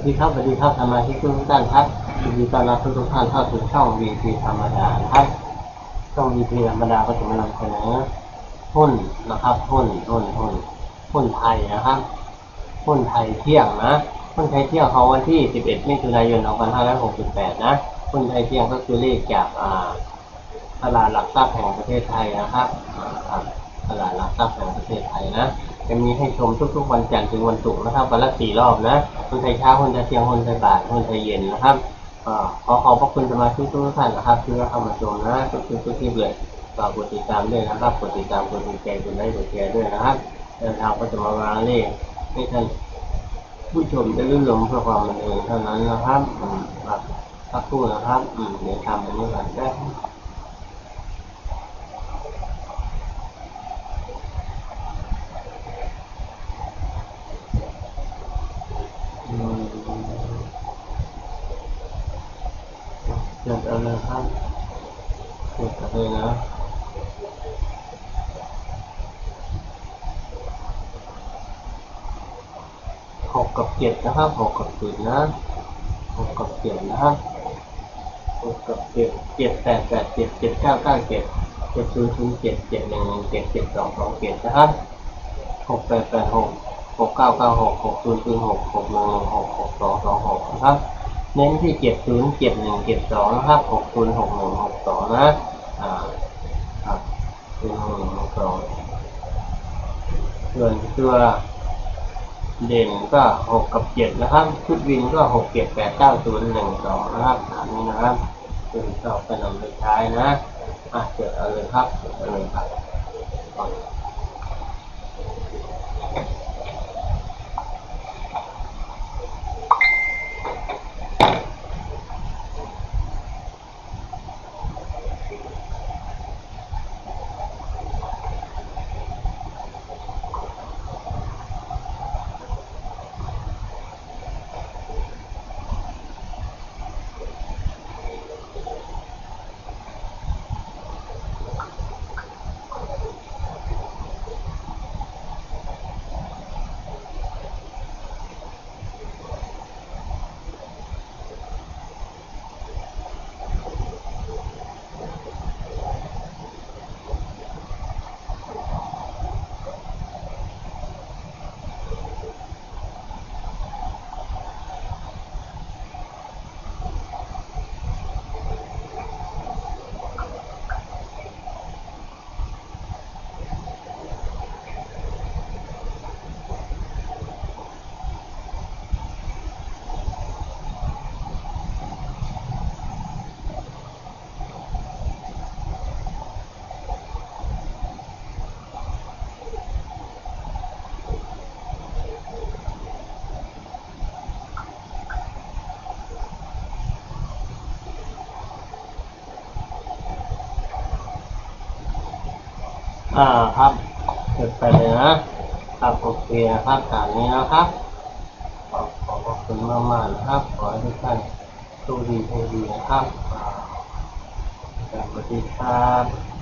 วัสดีครับสวัสดีครับสมาชิกทุกท่านครับยินดีต้อนรับทุกท่านเข้าสู่ช่อง VP ธรรมดาครับช่อง VP ธรรมดาก็จะมานำเสนอหุ้นนะครับหุ้นหุ้นหุ้นหุ้นไทยนะครับหุ้นไทยเที่ยงนะหุ้นไทยเที่ยงเขาวันที่ 11มิถุนายน 2568 นะหุ้นไทยเที่ยงก็คือเลขจากอ่าตลาดหลักทรัพย์แห่งประเทศไทยนะครับตลาดหลักทรัพย์แห่งประเทศไทยนะ จะมีให้ชมทุกๆวันจันทร์ถึงวันศุกร์นะครับวันละสี่รอบนะคนไทยเช้าคนไทยเที่ยงคนไทยบ่ายคนไทยเย็นนะครับอขอขอบพระคุณสมาชิกทุกท่านนะครับที่เข้ามาชมนะทุกๆทุกคลิปเลยฝากกดติดตามด้วยนะครับกดติดตามกดติดใจกดไลค์กดแชร์ด้วยนะครับเดินทางก็จะมาวางเลขให้ท่านผู้ชมได้รื่นรมเพื่อความบันเทิงเท่านั้นนะครับอืมครับสักคู่นะครับอืมเดี๋ยวทำอันนี้ก่อนได้ อืม เกิดอะไรครับเกิดอะไรนะหกกับเจ็ดนะครับหกกับเจ็ดนะหกกับเจ็ดนะครับหกกับเจ็ดเจ็ดแปดแปดเจ็ดเจ็ดเก้าเก้าเจ็ดเจ็ดศูนย์ศูนย์เจ็ดเจ็ดหนึ่งหนึ่งเจ็ดเจ็ดสองสองเจ็ดนะครับหกแปดแปดหกหกเก้าเก้าหกหกศูนย์ศูนย์หกหกหนึ่งหนึ่งหกหกสองสองหกนะครับ เน้นที่เจ็ดศูนย์เจ็ดหนึ่งเจ็ดสองนะครับหกศูนย์หกหนึ่งหกสองนะอ่าครับศูนย์หกหนึ่งหกสองส่วนตัวเด่นก็หกกับเจ็ดนะครับ ชุดวินก็หกเจ็ดแปดเก้าศูนย์หนึ่งสองนะครับตามนี้นะครับคือต่อไปนำไปใช้นะอะเกิดเอาเลยครับเกิดเอาเลยครับ อ่าครับเก็บไปเลยนะครับโอเปียครับตามนี้นะครับ ขอบขอบคุณมากมากนะครับ ขอให้ทุกท่านโชคดีโชคดีนะครับสวัสดีครับ